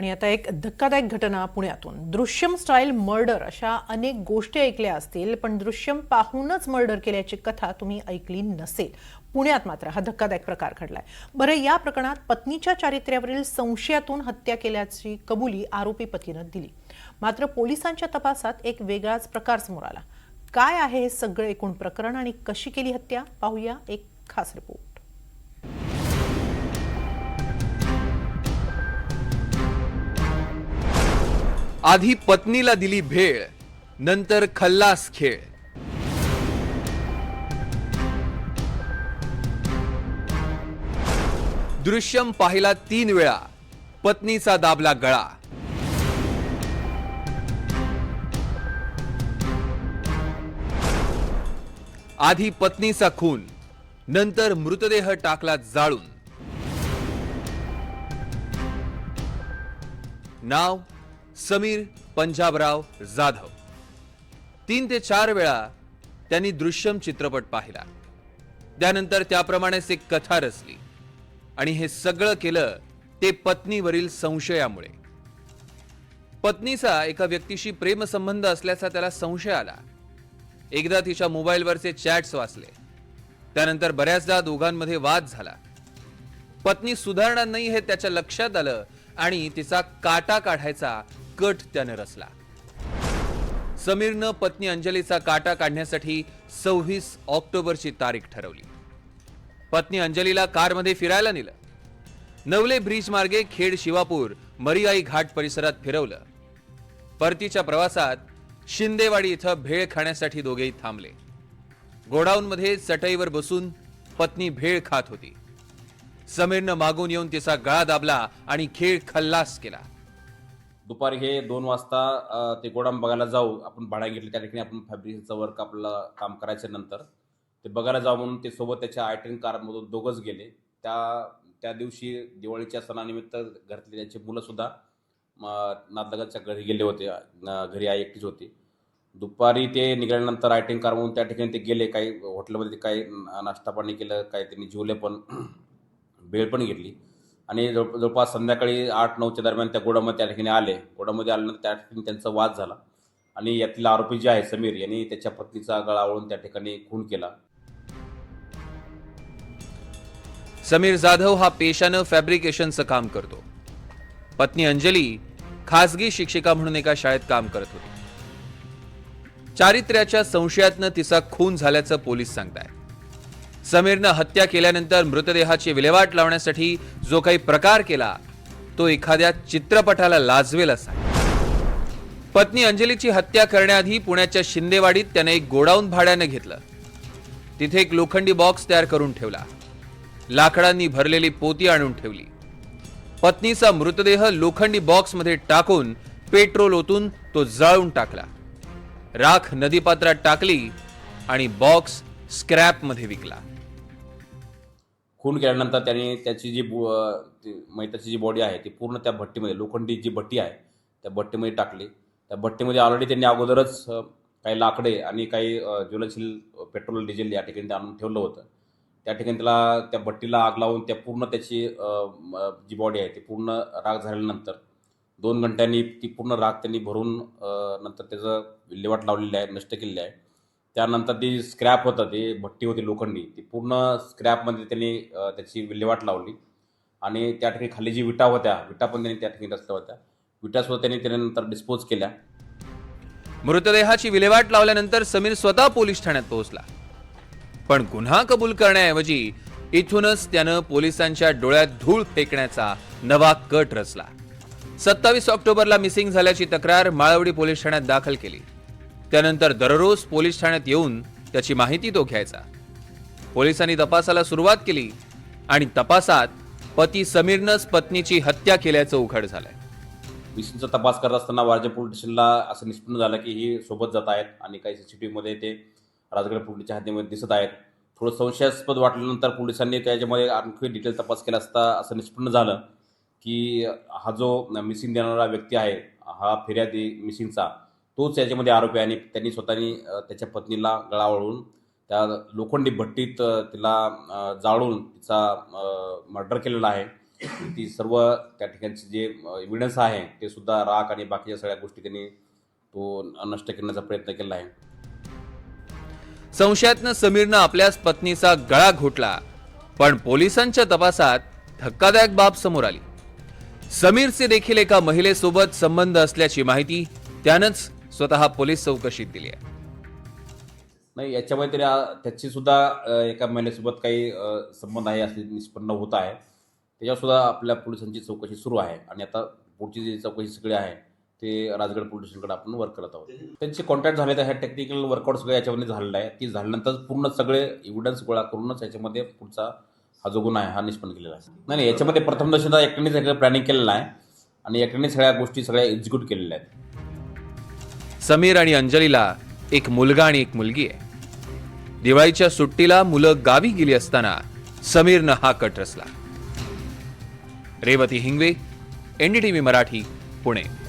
आणि आता एक धक्कादायक घटना पुण्यातून. दृश्यम स्टाईल मर्डर अशा अनेक गोष्टी ऐकल्या असतील पण दृश्यम पाहूनच मर्डर केल्याची कथा तुम्ही ऐकली नसेल. पुण्यात मात्र हा धक्कादायक प्रकार घडलाय. बरं या प्रकरणात पत्नीच्या चारित्र्यावरील संशयातून हत्या केल्याची कबुली आरोपी पतीनं दिली. मात्र पोलिसांच्या तपासात एक वेगळाच प्रकार समोर आला. काय आहे हे सगळं एकूण प्रकरण आणि कशी केली हत्या? पाहूया एक खास रिपोर्ट आधी पत्नीला दिली भेळ नंतर खल्लास खेळ. दृश्यम पाहिला तीन वेळा पत्नीचा दाबला गळा. आधी पत्नीचा खून नंतर मृतदेह टाकला जाळून. नाव समीर पंजाबराव जाधव. तीन ते चार वेळा त्यांनी दृश्यम चित्रपट पाहिला. त्यानंतर त्याप्रमाणेच एक कथा रचली. आणि हे सगळं केलं ते पत्नीवरील संशयामुळे. पत्नीचा एका व्यक्तीशी प्रेमसंबंध असल्याचा त्याला संशय आला. एकदा तिच्या मोबाईलवरचे चॅट्स वाचले. त्यानंतर बऱ्याचदा दोघांमध्ये वाद झाला. पत्नी सुधारणार नाही हे त्याच्या लक्षात आलं आणि तिचा काटा काढायचा कट त्याने रचला. समीरनं पत्नी अंजलीचा काटा काढण्यासाठी सव्वीस ऑक्टोबरची तारीख ठरवली. पत्नी अंजलीला कारमध्ये फिरायला नेलं. नवले ब्रिज मार्गे खेड शिवापूर मरियाई घाट परिसरात फिरवलं. परतीच्या प्रवासात शिंदेवाडी इथं भेळ खाण्यासाठी दोघेही थांबले. गोडाऊनमध्ये चटईवर बसून पत्नी भेळ खात होती. समीरनं मागून येऊन तिचा गळा दाबला आणि खेळ खल्लास केला. दुपारी हे दोन वाजता ते गोडाम बघायला जाऊ. आपण भाड्या घेतलं त्या ठिकाणी आपण फॅब्रिकचं वर्क आपलं काम करायचं नंतर. ते बघायला जाऊ म्हणून ते सोबत त्याच्या आयटेन कारमधून दोघंच गेले. त्या त्या दिवशी दिवाळीच्या सणानिमित्त घरातले त्यांची मुलंसुद्धा नातलगाच्या घरी गेले होते. घरी आई एकटीच होती. दुपारी ते निघाल्यानंतर आयटेन कारमधून त्या ठिकाणी ते गेले. काही हॉटेलमध्ये काही नाश्ता पाणी केलं काही त्यांनी जेवले पण. भेळ पण घेतली. आणि जवळ जवळपास संध्याकाळी आठ नऊच्या दरम्यान त्या गोडामध्ये त्या ठिकाणी आले. गोडामध्ये आल्यानंतर त्या ठिकाणी त्यांचा वाद झाला. आणि यातील आरोपी जे आहे समीर यांनी त्याच्या पत्नीचा गळा आवळून त्या ठिकाणी खून केला. समीर जाधव हा पेशानं फॅब्रिकेशनचं काम करतो. पत्नी अंजली खासगी शिक्षिका म्हणून एका शाळेत काम करत होती. चारित्र्याच्या संशयातनं तिचा खून झाल्याचं पोलीस सांगतायत. समीरनं हत्या केल्यानंतर मृतदेहाची विल्हेवाट लावण्यासाठी जो काही प्रकार केला तो एखाद्या चित्रपटाला लाजवेल असा. पत्नी अंजलीची हत्या करण्याआधी पुण्याच्या शिंदेवाडीत त्याने एक गोडाऊन भाड्यानं घेतलं. तिथे एक लोखंडी बॉक्स तयार करून ठेवला. लाकडांनी भरलेली पोती आणून ठेवली. पत्नीचा मृतदेह लोखंडी बॉक्समध्ये टाकून पेट्रोल ओतून तो जाळून टाकला. राख नदीपात्रात टाकली आणि बॉक्स स्क्रॅपमध्ये विकला. खून केल्यानंतर त्यांनी त्याची जी बु- मैताची जी बॉडी आहे ती पूर्ण त्या भट्टीमध्ये लोखंडी जी भट्टी आहे त्या भट्टीमध्ये टाकली. त्या भट्टीमध्ये ऑलरेडी त्यांनी अगोदरच काही लाकडे आणि काही ज्वलनशील पेट्रोल डिझेल या ठिकाणी ते आणून ठेवलं होतं. त्या ठिकाणी त्याला त्या भट्टीला आग लावून त्या पूर्ण त्याची जी बॉडी आहे ती पूर्ण राग झाल्यानंतर दोन घंट्यांनी ती पूर्ण राग त्यांनी भरून नंतर त्याचं विल्हेवाट लावलेली आहे नष्ट केलेली आहे. त्यानंतर ती स्क्रॅप होता ती भट्टी होती लोखंडी ती पूर्ण स्क्रॅपमध्ये त्यांनी त्याची विल्हेवाट लावली. आणि त्या ठिकाणी खाली जी विटा होत्या विटा पण त्यांनी त्या ठिकाणी रचल्या होत्या. विटासुद्धा त्यांनी त्यानंतर डिस्पोज केल्या. मृतदेहाची विल्हेवाट लावल्यानंतर समीर स्वतः पोलीस ठाण्यात पोहोचला. पण गुन्हा कबूल करण्याऐवजी इथूनच त्यानं पोलिसांच्या डोळ्यात धूळ फेकण्याचा नवा कट रचला. सत्तावीस ऑक्टोबरला मिसिंग झाल्याची तक्रार माळवडी पोलीस ठाण्यात दाखल केली. त्यानंतर दररोज पोलीस ठाण्यात येऊन त्याची माहिती तो घ्यायचा. पोलिसांनी तपासाला सुरुवात केली आणि तपासात पती समीरनंच पत्नीची हत्या केल्याचं उघड झालंय. मिशीनचा तपास करत असताना वारजे पोलीस स्टेशनला असं निष्पन्न झालं की ही सोबत जात आहेत आणि काही सी सी टी व्हीमध्ये ते राजगड पोलीसच्या हद्दीमध्ये दिसत आहेत. थोडं संशयास्पद वाटल्यानंतर पोलिसांनी त्याच्यामध्ये आणखी डिटेल तपास केला असता असं निष्पन्न झालं की हा जो मिसिंग देणारा व्यक्ती आहे हा फिर्यादी मिसिंगचा तोच याच्यामध्ये आरोपी आणि त्यांनी स्वतःनी त्याच्या पत्नीला गळा वळवून त्या लोखंडी भट्टीत तिला जाळून तिचा मर्डर केलेला आहे. ती सर्व त्या ठिकाणचे जे एव्हिडन्स आहे ते सुद्धा राख आणि बाकीच्या सगळ्या गोष्टी त्यांनी तो नष्ट करण्याचा प्रयत्न केला आहे. संशयातनं समीरनं आपल्याच पत्नीचा गळा घोटला पण पोलिसांच्या तपासात धक्कादायक बाब समोर आली. समीरचे देखील एका महिलेसोबत संबंध असल्याची माहिती त्यानंच स्वतः पोलीस चौकशीत दिली आहे. नाही याच्यामध्ये तरी त्याची सुद्धा एका महिलेसोबत काही संबंध आहे असे निष्पन्न होत आहे. त्याच्यावरसुद्धा आपल्या पोलिसांची चौकशी सुरू आहे आणि आता पुढची जी चौकशी सगळी आहे ते राजगड पोलीस स्टेशनकडे आपण वर्क करत आहोत. त्यांचे कॉन्टॅक्ट झाले तर ह्या टेक्निकल वर्कआउट सगळं याच्यामध्ये झालेलं आहे. ती झाल्यानंतर पूर्ण सगळे एव्हिडन्स गोळा करूनच याच्यामध्ये पुढचा हा जो गुन्हा आहे हा निष्पन्न केलेला आहे. नाही नाही याच्यामध्ये प्रथम दशेचा एकट्याने सगळं प्लॅनिंग केलेलं आहे आणि एकट्याने सगळ्या गोष्टी सगळ्या एक्झिक्यूट केलेल्या आहेत. समीर आणि अंजलीला एक मुलगा आणि एक मुलगी आहे. दिवाळीच्या सुट्टीला मुलं गावी गेली असताना समीरनं हा कट रचला. रेवती हिंगवे एनडीटीव्ही मराठी पुणे.